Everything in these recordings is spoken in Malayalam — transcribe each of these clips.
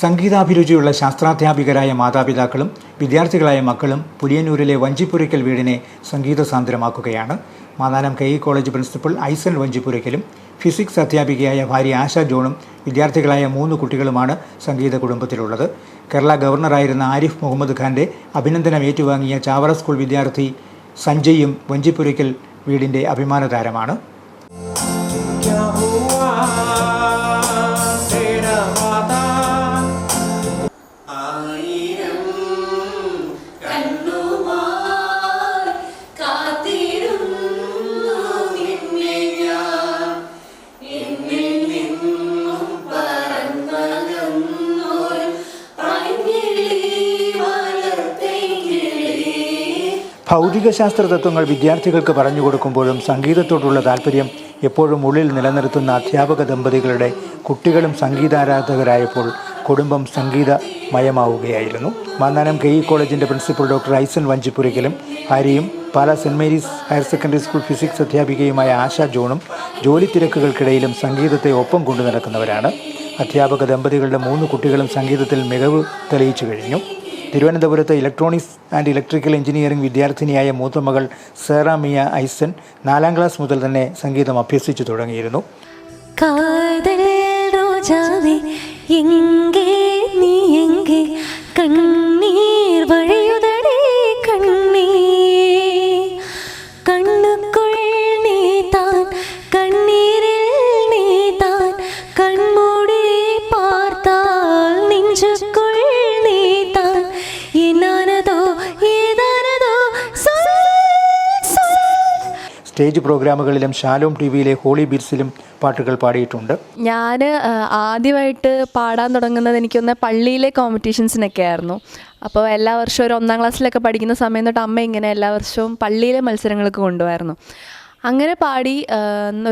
സംഗീതാഭിരുചിയുള്ള ശാസ്ത്രാധ്യാപികരായ മാതാപിതാക്കളും വിദ്യാർത്ഥികളായ മക്കളും പുലിയന്നൂരിലെ വഞ്ചിപ്പുരയ്ക്കൽ വീടിനെ സംഗീതസാന്ദ്രമാക്കുകയാണ്. മാതാനം K E college principal Aison വഞ്ചിപ്പുരയ്ക്കലും physics അധ്യാപികയായ ഭാര്യ ആശ ജോണും വിദ്യാർത്ഥികളായ മൂന്ന് കുട്ടികളുമാണ് സംഗീത കുടുംബത്തിലുള്ളത്. കേരള ഗവർണറായിരുന്ന ആരിഫ് മുഹമ്മദ് ഖാന്റെ അഭിനന്ദനം ഏറ്റുവാങ്ങിയ ചാവറ സ്കൂൾ വിദ്യാർത്ഥി സഞ്ജയും വഞ്ചിപ്പുരയ്ക്കൽ വീടിന്റെ അഭിമാന ഭൗതികശാസ്ത്ര തത്വങ്ങൾ വിദ്യാർത്ഥികൾക്ക് പറഞ്ഞു കൊടുക്കുമ്പോഴും സംഗീതത്തോടുള്ള താല്പര്യം എപ്പോഴും ഉള്ളിൽ നിലനിർത്തുന്ന അധ്യാപക ദമ്പതികളുടെ കുട്ടികളും സംഗീതാരാധകരായപ്പോൾ കുടുംബം സംഗീതമയമാവുകയായിരുന്നു. മാന്നാനം കെ ഇ കോളേജിന്റെ പ്രിൻസിപ്പൽ ഡോക്ടർ ഐസൻ വഞ്ചിപ്പുരയ്ക്കലും ഹരിയും Pala saint Mary's higher secondary school physics അധ്യാപികയുമായ Asha ജോണും ജോലി തിരക്കുകൾക്കിടയിലും സംഗീതത്തെ ഒപ്പം കൊണ്ടു നടക്കുന്നവരാണ്. അധ്യാപക ദമ്പതികളുടെ മൂന്ന് കുട്ടികളും സംഗീതത്തിൽ മികവ് തെളിയിച്ചു കഴിഞ്ഞു. തിരുവനന്തപുരത്ത് ഇലക്ട്രോണിക്സ് ആൻഡ് ഇലക്ട്രിക്കൽ എഞ്ചിനീയറിംഗ് വിദ്യാർത്ഥിനിയായ മൂത്തമകൾ സേറാമിയ ഐസൻ നാലാം ക്ലാസ് മുതൽ തന്നെ സംഗീതം അഭ്യസിച്ചു തുടങ്ങിയിരുന്നു. കണ്ണീർ വഴിയു സ്റ്റേജ് പ്രോഗ്രാമുകളിലും ശാലോം ടി വിയിലെ ഹോളി ബീറ്റ്സിലും പാട്ടുകൾ പാടിയിട്ടുണ്ട്. ഞാൻ ആദ്യമായിട്ട് പാടാൻ തുടങ്ങുന്നത് എനിക്കൊന്ന് പള്ളിയിലെ കോമ്പറ്റീഷൻസിനൊക്കെ ആയിരുന്നു അപ്പോൾ എല്ലാ വർഷവും ഒരു ഒന്നാം ക്ലാസ്സിലൊക്കെ പഠിക്കുന്ന സമയം തൊട്ട് അമ്മ ഇങ്ങനെ എല്ലാ വർഷവും പള്ളിയിലെ മത്സരങ്ങൾക്ക് കൊണ്ടുപോയിരുന്നു അങ്ങനെ പാടി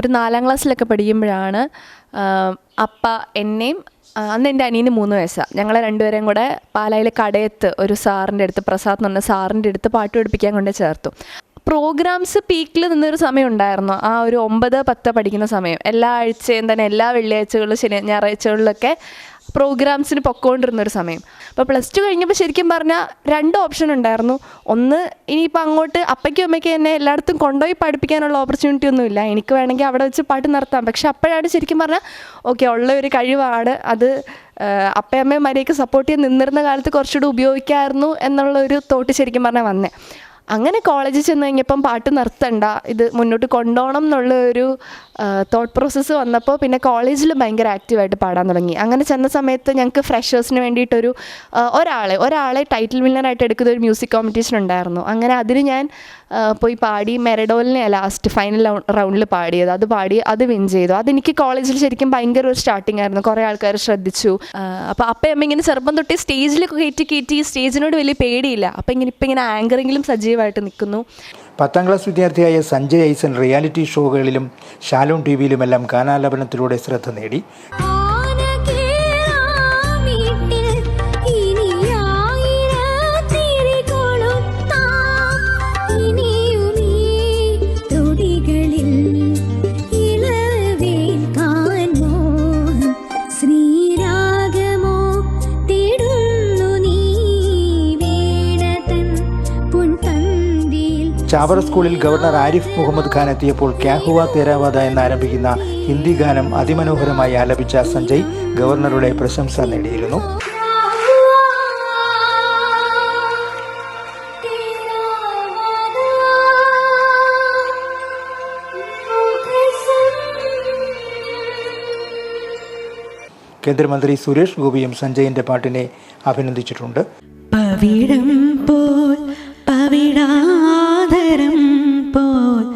ഒരു നാലാം ക്ലാസ്സിലൊക്കെ പഠിക്കുമ്പോഴാണ് അപ്പ എന്നെയും അന്ന് എന്റെ അനിയന് മൂന്ന് വയസ്സാണ് ഞങ്ങളെ രണ്ടുപേരെയും കൂടെ പാലായിലെ കടയത്ത് ഒരു സാറിന്റെ അടുത്ത് പ്രസാദ് എന്ന് പറഞ്ഞ സാറിന്റെ അടുത്ത് പാട്ട് പഠിപ്പിക്കാൻ കൊണ്ട് ചേർത്തു. പ്രോഗ്രാംസ് പീക്കിൽ നിന്നൊരു സമയം ഉണ്ടായിരുന്നു ആ ഒരു ഒമ്പത് പത്ത് പഠിക്കുന്ന സമയം. എല്ലാ ആഴ്ചയും തന്നെ എല്ലാ വെള്ളിയാഴ്ചകളിലും ശനി ഞായറാഴ്ചകളിലൊക്കെ പ്രോഗ്രാംസിന് പൊക്കോണ്ടിരുന്ന ഒരു സമയം. അപ്പോൾ പ്ലസ് ടു കഴിഞ്ഞപ്പോൾ ശരിക്കും പറഞ്ഞാൽ രണ്ട് ഓപ്ഷൻ ഉണ്ടായിരുന്നു. ഒന്ന് ഇനിയിപ്പോൾ അങ്ങോട്ട് അപ്പയ്ക്കും അമ്മയ്ക്കും എന്നെ എല്ലായിടത്തും കൊണ്ടുപോയി പഠിപ്പിക്കാനുള്ള ഓപ്പർച്യൂണിറ്റി ഒന്നുമില്ല എനിക്ക് വേണമെങ്കിൽ അവിടെ വെച്ച് പാട്ട് നിർത്താം. പക്ഷെ അപ്പോഴാണ് ശരിക്കും പറഞ്ഞാൽ ഓക്കെ ഉള്ള ഒരു കഴിവാണ്. അത് അപ്പയമ്മയും മരിയൊക്കെ സപ്പോർട്ട് ചെയ്ത് നിന്നിരുന്ന കാലത്ത് കുറച്ചുകൂടി ഉപയോഗിക്കാമായിരുന്നു എന്നുള്ള ഒരു തോട്ട് ശരിക്കും പറഞ്ഞാൽ വന്നേ. അങ്ങനെ കോളേജിൽ ചെന്ന് കഴിഞ്ഞപ്പം പാട്ട് നിർത്തണ്ട. ഇത് മുന്നോട്ട് കൊണ്ടുപോകണം എന്നുള്ള ഒരു തോട്ട് പ്രോസസ്സ് വന്നപ്പോൾ പിന്നെ കോളേജിൽ ഭയങ്കര ആക്റ്റീവായിട്ട് പാടാൻ തുടങ്ങി. അങ്ങനെ ചെന്ന സമയത്ത് ഞങ്ങൾക്ക് ഫ്രഷേഴ്സിന് വേണ്ടിയിട്ടൊരു ഒരാളെ ഒരാളെ ടൈറ്റിൽ വിന്നറായിട്ട് എടുക്കുന്ന ഒരു മ്യൂസിക് കോമ്പറ്റീഷൻ ഉണ്ടായിരുന്നു. അങ്ങനെ അതിന് ഞാൻ പോയി പാടി മെറഡോലിനെ ലാസ്റ്റ് ഫൈനൽ റൗണ്ടിൽ പാടിയത്. അത് പാടി അത് വിൻ ചെയ്തു. അതെനിക്ക് കോളേജിൽ ശരിക്കും ഭയങ്കര ഒരു സ്റ്റാർട്ടിംഗ് ആയിരുന്നു. കുറേ ആൾക്കാർ ശ്രദ്ധിച്ചു. അപ്പോൾ അപ്പം അമ്മ ഇങ്ങനെ ചെറുപ്പം തൊട്ടി സ്റ്റേജിൽ കയറ്റി കയറ്റി സ്റ്റേജിനോട് വലിയ പേടിയില്ല. അപ്പം ഇങ്ങനെ ഇപ്പം ഇങ്ങനെ ആങ്കറിങ്ങിലും സജീവമായിട്ട് നിൽക്കുന്നു. പത്താം ക്ലാസ് വിദ്യാർത്ഥിയായ സഞ്ജയ് ഐസൻ റിയാലിറ്റി ഷോകളിലും ഷാലോൺ ടി വിയിലുമെല്ലാം ഗാനാലാപനത്തിലൂടെ ശ്രദ്ധ നേടി. ചാവറ സ്കൂളിൽ ഗവർണർ ആരിഫ് മുഹമ്മദ് ഖാൻ എത്തിയപ്പോൾ ക്യാഹുവ തേരാവാദ എന്നാരംഭിക്കുന്ന ഹിന്ദി ഗാനം അതിമനോഹരമായി ആലപിച്ച സഞ്ജയ് ഗവർണറുടെ പ്രശംസ നേടിയിരുന്നു. കേന്ദ്രമന്ത്രി സുരേഷ് ഗോപിയും സഞ്ജയിന്റെ പാട്ടിനെ അഭിനന്ദിച്ചിട്ടുണ്ട്. പവിഴം പോൽ പവിഴാധരം പോൽ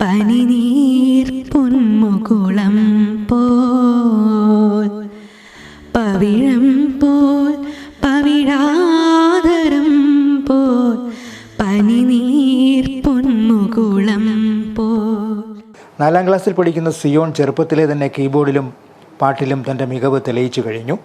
പനിനീർ പൊന്മുകുളം പോൽ പവിഴം പോൽ പവിഴാധരം പോൽ പനിനീർ പൊന്മുകുളം പോൽ. നാലാം ക്ലാസ്സിൽ പഠിക്കുന്ന സിയോൺ ചെറുപ്പത്തിലെ തന്നെ കീബോർഡിലും പാട്ടിലും തന്റെ മികവ് തെളിയിച്ചു കഴിഞ്ഞു.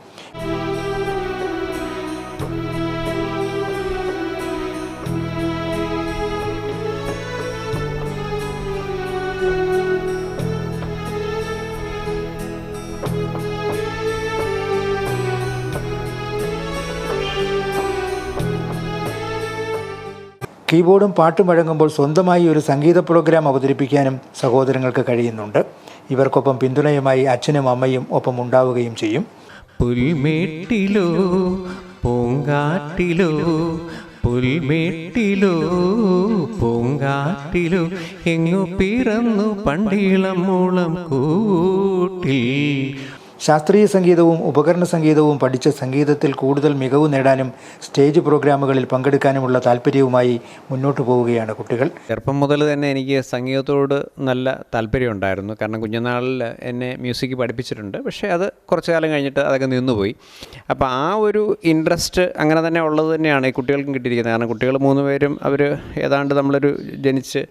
കീബോർഡും പാട്ടും വഴങ്ങുമ്പോൾ സ്വന്തമായി ഒരു സംഗീത പ്രോഗ്രാം അവതരിപ്പിക്കാനും സഹോദരങ്ങൾക്ക് കഴിയുന്നുണ്ട്. ഇവർക്കൊപ്പം പിന്തുണയുമായി അച്ഛനും അമ്മയും ഒപ്പം ഉണ്ടാവുകയും ചെയ്യും. പുൽമേട്ടിലോ പൂങ്കാട്ടിലോ പുൽമേട്ടിലോ പൂങ്കാട്ടിലോ എങ്ങു പിറന്നു പണ്ടിളം മൂളം കൂട്ടിൽ ശാസ്ത്രീയ സംഗീതവും ഉപകരണ സംഗീതവും പഠിച്ച് സംഗീതത്തിൽ കൂടുതൽ മികവ് നേടാനും സ്റ്റേജ് പ്രോഗ്രാമുകളിൽ പങ്കെടുക്കാനുമുള്ള താല്പര്യവുമായി മുന്നോട്ട് പോവുകയാണ് കുട്ടികൾ. ചെറുപ്പം മുതൽ തന്നെ എനിക്ക് സംഗീതത്തോട് നല്ല താല്പര്യമുണ്ടായിരുന്നു. കാരണം കുഞ്ഞുനാളിൽ എന്നെ മ്യൂസിക് പഠിപ്പിച്ചിട്ടുണ്ട്. പക്ഷേ അത് കുറച്ച് കാലം കഴിഞ്ഞിട്ട് അതൊക്കെ നിന്നുപോയി. അപ്പോൾ ആ ഒരു ഇൻട്രസ്റ്റ് അങ്ങനെ തന്നെ ഉള്ളത് തന്നെയാണ് ഈ കുട്ടികൾക്കും കിട്ടിയിരിക്കുന്നത്. കാരണം കുട്ടികൾ മൂന്ന് പേരും അവർ ഏതാണ്ട് നമ്മളൊരു ജനിച്ച്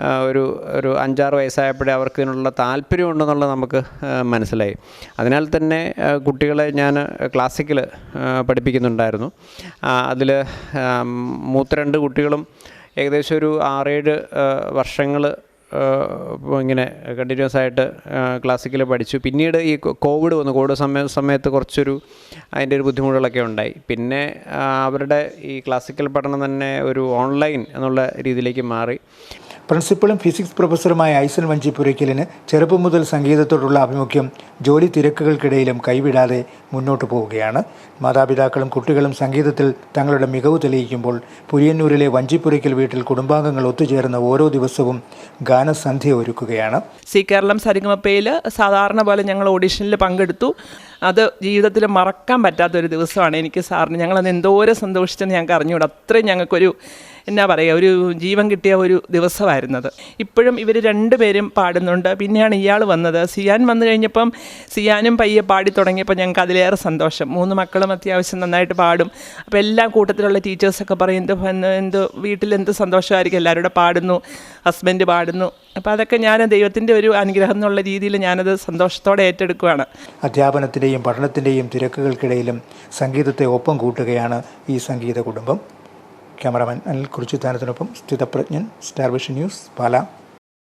ഒരു ഒരു അഞ്ചാറ് വയസ്സായപ്പോഴേ അവർക്ക് ഇതിനുള്ള താല്പര്യമുണ്ടെന്നുള്ളത് നമുക്ക് മനസ്സിലായി. അതിനാൽ തന്നെ കുട്ടികളെ ഞാൻ ക്ലാസിക്കൽ പഠിപ്പിക്കുന്നുണ്ടായിരുന്നു. അതിൽ മൂത്ത രണ്ട് കുട്ടികളും ഏകദേശം ഒരു ആറേഴ് വർഷങ്ങൾ ഇങ്ങനെ കണ്ടിന്യൂസ് ആയിട്ട് ക്ലാസിക്കൽ പഠിച്ചു. പിന്നീട് ഈ കോവിഡ് വന്നു. കോവിഡ് സമയ സമയത്ത് കുറച്ചൊരു അതിന്റെ ഒരു ബുദ്ധിമുട്ടുകളൊക്കെ ഉണ്ടായി. പിന്നെ അവരുടെ ഈ ക്ലാസിക്കൽ പഠനം തന്നെ ഒരു ഓൺലൈൻ എന്നുള്ള രീതിയിലേക്ക് മാറി. പ്രിൻസിപ്പളും ഫിസിക്സ് പ്രൊഫസറുമായ ഐസൻ വഞ്ചിപ്പുരയ്ക്കലിന് ചെറുപ്പം മുതൽ സംഗീതത്തോടുള്ള ആഭിമുഖ്യം ജോലി തിരക്കുകൾക്കിടയിലും കൈവിടാതെ മുന്നോട്ടു പോവുകയാണ്. മാതാപിതാക്കളും കുട്ടികളും സംഗീതത്തിൽ തങ്ങളുടെ മികവ് തെളിയിക്കുമ്പോൾ പുരിയന്നൂരിലെ വഞ്ചിപ്പുരയ്ക്കൽ വീട്ടിൽ കുടുംബാംഗങ്ങൾ ഒത്തുചേർന്ന ഓരോ ദിവസവും ഗാനസന്ധ്യ ഒരുക്കുകയാണ്. സി കേരളം സരിഗമപ്പയിൽ സാധാരണ പോലെ ഞങ്ങൾ ഓഡിഷനിൽ പങ്കെടുത്തു. അത് ജീവിതത്തിൽ മറക്കാൻ പറ്റാത്തൊരു ദിവസമാണ് എനിക്ക് സാറിന്. ഞങ്ങളന്ന് എന്തോരം സന്തോഷിച്ചെന്ന് ഞങ്ങൾക്ക് അറിഞ്ഞുകൂടാ. അത്രയും ഞങ്ങൾക്കൊരു എന്നാ പറയുക ഒരു ജീവൻ കിട്ടിയ ഒരു ദിവസമായിരുന്നത്. ഇപ്പോഴും ഇവർ രണ്ടുപേരും പാടുന്നുണ്ട്. പിന്നെയാണ് ഇയാൾ വന്നത്. സിയാൻ വന്നു കഴിഞ്ഞപ്പം സിയാനും പയ്യെ പാടി തുടങ്ങിയപ്പോൾ ഞങ്ങൾക്ക് അതിലേറെ സന്തോഷം. മൂന്ന് മക്കളും അത്യാവശ്യം നന്നായിട്ട് പാടും. അപ്പോൾ എല്ലാ കൂട്ടത്തിലുള്ള ടീച്ചേഴ്സൊക്കെ പറയും എന്ത് എന്ത് വീട്ടിൽ എന്ത് സന്തോഷമായിരിക്കും? എല്ലാവരും പാടുന്നു ഹസ്ബൻഡ് പാടുന്നു. അപ്പോൾ അതൊക്കെ ഞാൻ ദൈവത്തിന്റെ ഒരു അനുഗ്രഹം എന്നുള്ള രീതിയിൽ ഞാനത് സന്തോഷത്തോടെ ഏറ്റെടുക്കുകയാണ് അധ്യാപനത്തിന്റെയും പഠനത്തിന്റെയും തിരക്കുകൾക്കിടയിലും സംഗീതത്തെ ഒപ്പം കൂട്ടുകയാണ് ഈ സംഗീത കുടുംബം. Cameraman Anil കുറിച്ചിത്താനത്തിനൊപ്പം Sthithaprajnan star vision news Pala.